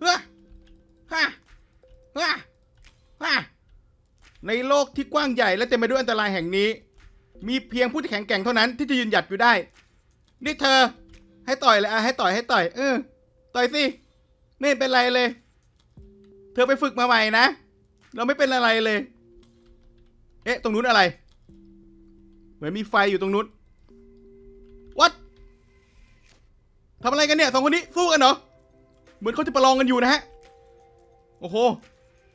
เฮ้อฮ่าฮ่าฮ่าในโลกที่กว้างใหญ่และเต็มไปด้วยอันตรายแห่งนี้ มีเพียงผู้ที่แข็งแกร่งเท่านั้นที่จะยืนหยัดอยู่ได้ นี่เธอ ให้ต่อยเลยอะให้ต่อยให้ต่อย เออ ต่อยสิไม่เป็นไรเลย เธอไปฝึกมาใหม่นะ เราไม่เป็นอะไรเลย เอ๊ะ ตรงนู้นอะไร เหมือนมีไฟอยู่ตรงนู้นวัดทำอะไรกันเนี่ยสองคนนี้สู้กันเหรอ เหมือนเขาจะประลองกันอยู่นะฮะ โอ้โห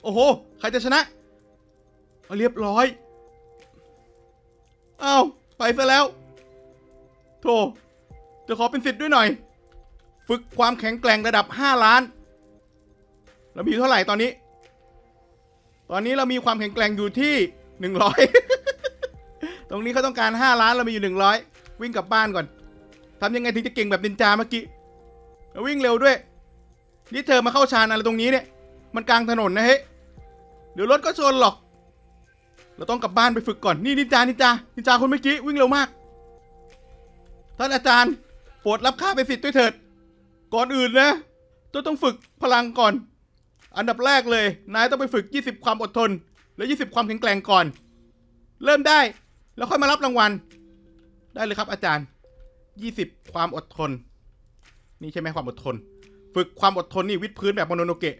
โอ้โห ใครจะชนะ เรียบร้อย เอาไปซะแล้ว โธ่จะขอเป็นสิทธิ์ด้วยหน่อย ฝึกความแข็งแกร่งระดับ 5 ล้าน เรามีเท่าไหร่ตอนนี้ ตอนนี้เรามีความแข็งแกร่งอยู่ที่ 100 ตรงนี้เขาต้องการ 5 ล้านเรามีอยู่ 100 วิ่งกลับบ้านก่อนทำยังไงถึงจะเก่งแบบนินจาเมื่อกี้ วิ่งเร็วด้วย นี่เธอมาเข้าชานอะไรตรงนี้เนี่ย มันกลางถนนนะเฮ้ยเดี๋ยวรถก็ชนหรอก เราต้องกลับบ้านไปฝึกก่อน นี่นินจา นินจา นินจาคนเมื่อกี้วิ่งเร็วมาก ท่านอาจารย์โปรดรับข้าเป็นสิทธิ์ด้วยเถิด ก่อนอื่นนะเจ้าต้องฝึกพลังก่อน อันดับแรกเลย นายต้องไปฝึก 20 ความอดทน และ 20 ความแข็งแกร่งก่อน เริ่มได้ แล้วค่อยมารับรางวัล ได้เลยครับอาจารย์ 20 ความอดทน นี่ใช่ไหมความอดทน ฝึกความอดทนนี่วิดพื้นแบบโมโนโนเกะ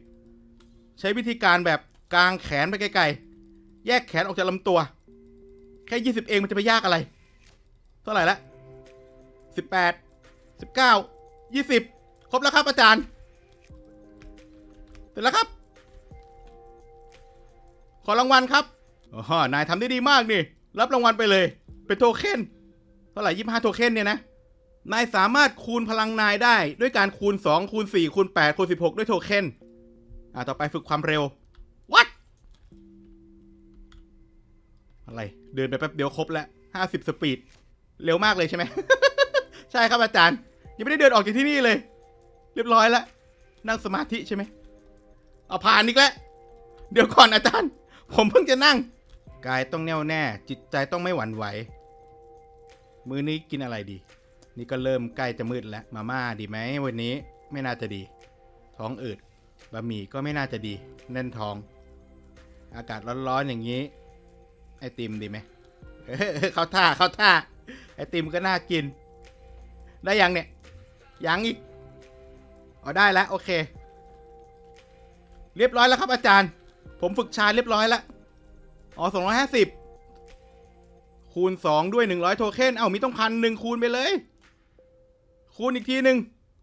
ใช้วิธีการแบบกางแขนไปไกลๆ แยกแขนออกจากลำตัว แค่ 20 เองมันจะไปยากอะไร เท่าไหร่ละ 18 19 20 ครบแล้วครับอาจารย์ เสร็จแล้วครับ ขอรางวัลครับอ๋อนายทำได้ดีมากนี่ รับรางวัลไปเลย เป็นโทเค็น เท่าไหร่ยี่ห้าโทเค็นเนี่ยนะ นายสามารถคูณพลังนายได้ด้วยการคูณ 2 คูณ 4 คูณ 8 คูณ 16 ด้วยโทเค็นอ่าต่อไปฝึกความเร็ว วัดอะไร เดินไปแป๊บเดียวครบแล้ว50สปีด เร็วมากเลยใช่ไหม ใช่ครับอาจารย์ ยังไม่ได้เดินออกจากที่นี่เลย เรียบร้อยแล้ว นั่งสมาธิใช่ไหมเอาผ่านอีกแล้ว เดี๋ยวก่อนอาจารย์ ผมเพิ่งจะนั่ง กายต้องแน่วแน่ จิตใจต้องไม่หวั่นไหว มื้อนี้กินอะไรดี นี่ก็เริ่มใกล้จะมืดแล้ว มาม่าดีไหมวันนี้ไม่น่าจะดี ท้องอืดบะหมี่ก็ไม่น่าจะดี แน่นท้อง อากาศร้อนๆอย่างนี้ ไอติมดีไหมเข้าท่าเข้าท่า ไอติมก็น่ากิน ได้ยังเนี่ย ยังอีกอ๋อได้แล้วโอเค เรียบร้อยแล้วครับอาจารย์ ผมฝึกชาเรียบร้อยแล้วอ๋อสองร้อยห้าสิบคูณสองด้วยหนึ่งร้อยโทเค็น เอามีต้องพันหนึ่งคูณไปเลย คูณอีกทีหนึ่ง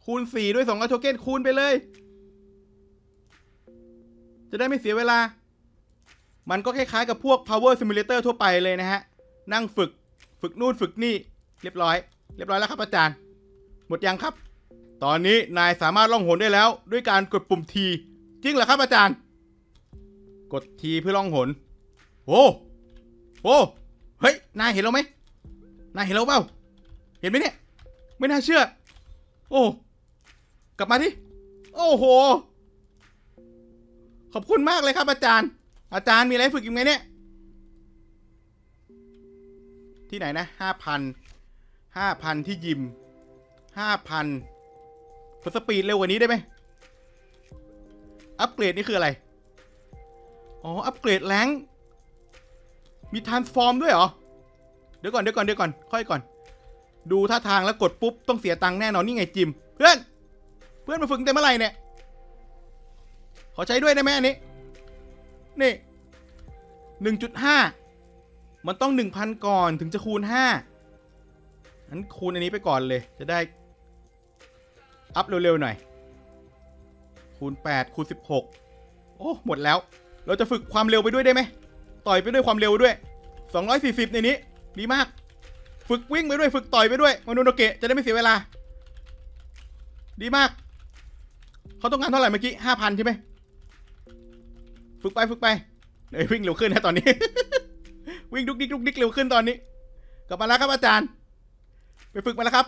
คูณสี่ด้วยสองร้อยโทเค็นคูณไปเลย จะได้ไม่เสียเวลา มันก็คล้ายๆกับพวก power simulator ทั่วไปเลยนะฮะ นั่งฝึกฝึกนู่นฝึกนี่ เรียบร้อย เรียบร้อยแล้วครับอาจารย์ หมดยังครับ ตอนนี้นายสามารถล่องหนได้แล้ว ด้วยการกดปุ่มทีจริงเหรอครับอาจารย์ กดทีเพื่อล่องหนโอ้โอ้เฮ้ย นายเห็นเราไหมนายเห็นเราเปล่า เห็นไหมเนี่ย ไม่น่าเชื่อ โอ้ กลับมาที่โอ้โห ขอบคุณมากเลยครับ อาจารย์ อาจารย์มีอะไรฝึกอีกไหมเนี่ย ที่ไหนนะห้าพันห้าพันที่ยิมห้าพันกดสปีดเร็วกว่านี้ได้ไหม อัปเกรดนี่คืออะไร อ๋อ อัปเกรดแรงมีท r าน s f ฟอร์มด้วยเหรอ เดี๋ยวก่อนเดี๋ยวก่อนเดี๋ยวก่อน ค่อยก่อน ดูท่าทางแล้วกดปุ๊บต้องเสียตังค์แน่นอนนี่ไงจิม เพื่อน เพื่อนมาฝึกเต็มเมื่อไหร่เนี่ย ขอใช้ด้วยได้ไหมอันนี้ นี่หนึ่งจุดห้ามันต้องหนึ่งพันก่อนถึงจะคูณห้างั้นคูณอันนี้ไปก่อนเลย จะได้ อัพเร็วๆหน่อย คูณ8คูณ16โอ้หมดแล้ว เราจะฝึกความเร็วไปด้วยได้ไหม ต่อยไปด้วยความเร็วด้วย240ในนี้ ดีมาก ฝึกวิ่งไปด้วยฝึกต่อยไปด้วยมาโนโนเกะจะได้ไม่เสียเวลา ดีมาก เขาต้องการเท่าไหร่เมื่อกี้5,000ใช่ไหมฝึกไปฝึกไปเอ้ยวิ่งเร็วขึ้นนะตอนนี้ วิ่งดุกดิกดุกดิกเร็วขึ้นตอนนี้ กลับมาแล้วครับอาจารย์ ไปฝึกมาแล้วครับ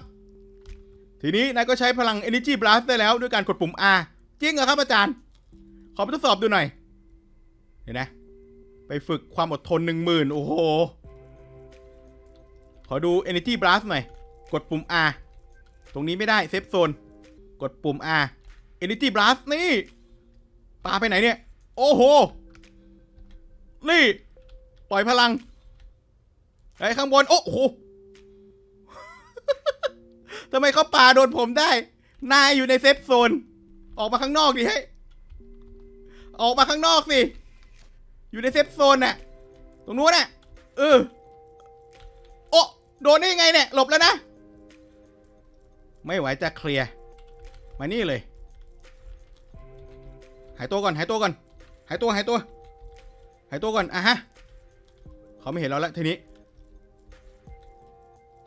ทีนี้นายก็ใช้พลัง Energy Blast ได้แล้วด้วยการกดปุ่ม R จริงเหรอครับอาจารย์ ขอไปทดสอบดูหน่อย เห็นนะไปฝึกความอดทนหนึ่งหมื่นโอ้โห ขอดู Energy Blast หน่อย กดปุ่ม R ตรงนี้ไม่ได้เซฟโซน กดปุ่ม R Energy Blast นี่ปลาไปไหนเนี่ย โอ้โห นี่ ปล่อยพลังไอ้ข้างบน โอ้โหทำไมเขาปาโดนผมได้ นายอยู่ในเซฟโซน ออกมาข้างนอกดิให้ ออกมาข้างนอกสิ อยู่ในเซฟโซนน่ะ ตรงนู้นน่ะ เออ โดนได้ยังไงเนี่ย หลบแล้วนะ ไม่ไหวจะเคลียร์ มานี่เลย หายตัวก่อน หายตัวก่อน หายตัว หายตัว หายตัวก่อน อะฮะ เขาไม่เห็นเราแล้วทีนี้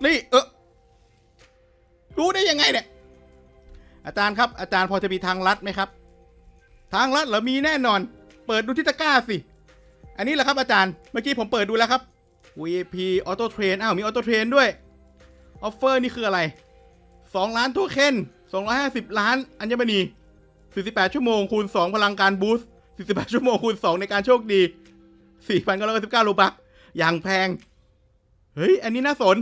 นี่ เออรู้ได้ยังไงเนี่ย อาจารย์ครับ อาจารย์พอจะมีทางลัดไหมครับ ทางลัดเหรอมีแน่นอน เปิดดูที่ตะกร้าสิ อันนี้แหละครับอาจารย์ เมื่อกี้ผมเปิดดูแล้วครับ VIP Auto Train อ้าวมี Auto Train ด้วยออฟเฟอร์นี่คืออะไร 2 ล้านโทเค็น250 ล้าน อัญมณี 48 ชั่วโมงคูณ 2 พลังการบูสต์48 ชั่วโมงคูณ 2 ในการโชคดี 4,919โลบักอย่างแพง เฮ้ย อันนี้น่าสน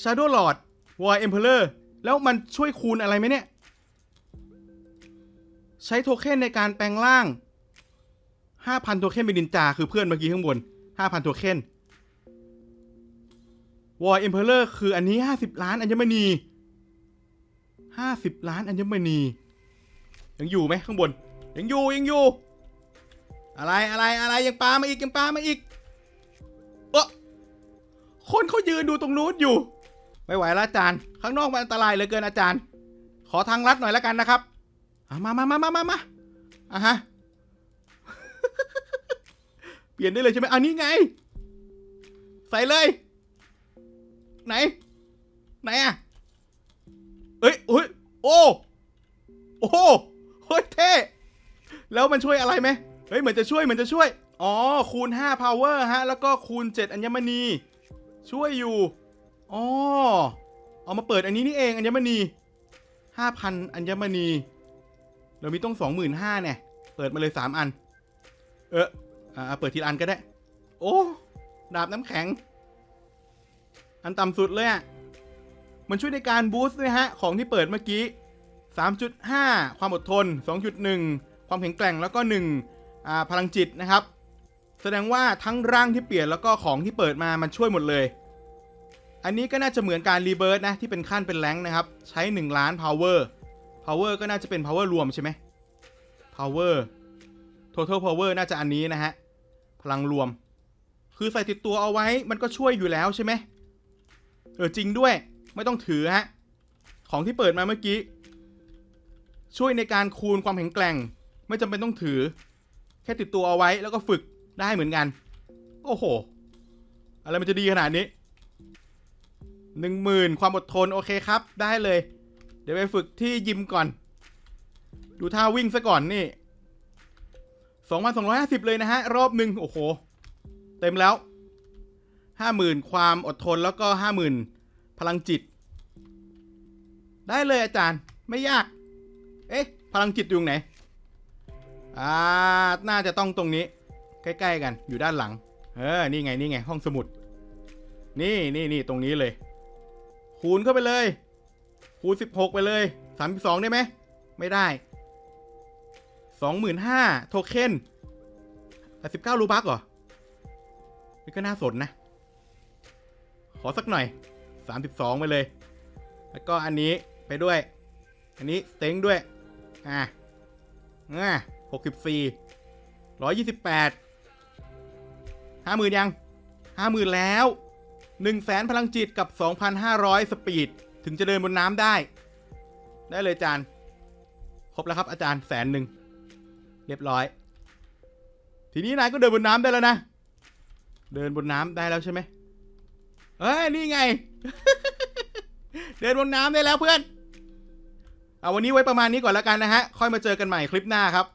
Shadow Lord War Emperor แล้วมันช่วยคูณอะไรไหมเนี่ย ใช้โทเค็นในการแปลงร่าง 5,000 โทเค็นเป็นนินจา คือเพื่อนเมื่อกี้ข้างบน 5,000 โทเค็น War Emperor คืออันนี้ 50 ล้านอัญมณี 50 ล้านอัญมณี ยังอยู่ไหมข้างบน ยังอยู่ยังอยู่ อะไรอะไรอะไรยังปามาอีกยังปามาอีกเออคนเขายืนดูตรงนู้นอยู่ ไม่ไหวแล้วอาจารย์ ข้างนอกมันอันตรายเหลือเกินอาจารย์ ขอทางลัดหน่อยแล้วกันนะครับมามามามามามาอะฮะ เปลี่ยนได้เลยใช่ไหมอันนี้ไง ใส่เลย ไหน ไหนอะเอ้ยเฮ้ยโอ้โอ้เฮ้ยเท่แล้วมันช่วยอะไรไหมเฮ้ยเหมือนจะช่วยเหมือนจะช่วย อ๋อ คูณ 5 power ฮะ แล้วก็คูณ 7 อัญมณี ช่วยอยู่ อ๋อ เอามาเปิดอันนี้นี่เองอัญมณี 5,000 อัญมณี เรามีต้อง 25,000เนี่ย เปิดมาเลย 3 อัน เออ อ่าเปิดทีละอันก็ได้ โอ้ ดาบน้ำแข็ง อันต่ำสุดเลยอะ มันช่วยในการบูสต์ด้วยฮะ ของที่เปิดเมื่อกี้ 3.5 ความอดทน 2.1 ความแข็งแกร่งแล้วก็1อ่าพลังจิตนะครับ แสดงว่าทั้งร่างที่เปลี่ยนแล้วก็ของที่เปิดมามันช่วยหมดเลย อันนี้ก็น่าจะเหมือนการรีเบิร์ตนะ ที่เป็นขั้นเป็นแรงนะครับ ใช้1ล้าน power power ก็น่าจะเป็น power รวมใช่ไหม power total power น่าจะอันนี้นะฮะ ลังรวม คือใส่ติดตัวเอาไว้มันก็ช่วยอยู่แล้วใช่ไหมเออจริงด้วยไม่ต้องถือฮะ ของที่เปิดมาเมื่อกี้ ช่วยในการคูณความแข็งแกร่ง ไม่จำเป็นต้องถือ แค่ติดตัวเอาไว้แล้วก็ฝึกได้เหมือนกัน โอ้โห อะไรมันจะดีขนาดนี้หนึ่งหมื่นความอดทนโอเคครับ ได้เลย เดี๋ยวไปฝึกที่ยิมก่อน ดูท่าวิ่งซะก่อนนี่ สองพันสองร้อยห้าสิบเลยนะฮะ รอบหนึ่งโอ้โห เต็มแล้วห้าหมื่นความอดทนแล้วก็ห้าหมื่นพลังจิต ได้เลยอาจารย์ไม่ยาก เอ๊ะ พลังจิตอยู่ไหน อ่า น่าจะต้องตรงนี้ ใกล้ ๆ กันอยู่ด้านหลัง เออ นี่ไง นี่ไง ห้องสมุด นี่นี่นี่ตรงนี้เลย คูณเข้าไปเลย คูณ 16 ไปเลย 32 ได้ไหม ไม่ได้ 25,000โทเค็น89รูบักเหรอนี่ก็น่าสนนะ ขอสักหน่อย32ไปเลย แล้วก็อันนี้ไปด้วย อันนี้สเต็งด้วย อะอะหกสิบสี่ร้อยยี่สิบแปดห้าหมื่นยังห้าหมื่นแล้วหนึ่งแสนพลังจิตกับสองพันห้าร้อยสปีด ถึงจะเดินบนน้ำได้ ได้เลยอาจารย์ครบแล้วครับอาจารย์แสนหนึ่ง เรียบร้อย ทีนี้นายก็เดินบนน้ำได้แล้วนะ เดินบนน้ำได้แล้วใช่ไหมเอ้ยนี่ไง เดินบนน้ำได้แล้วเพื่อน เอาวันนี้ไว้ประมาณนี้ก่อนแล้วกันนะฮะ ค่อยมาเจอกันใหม่คลิปหน้าครับ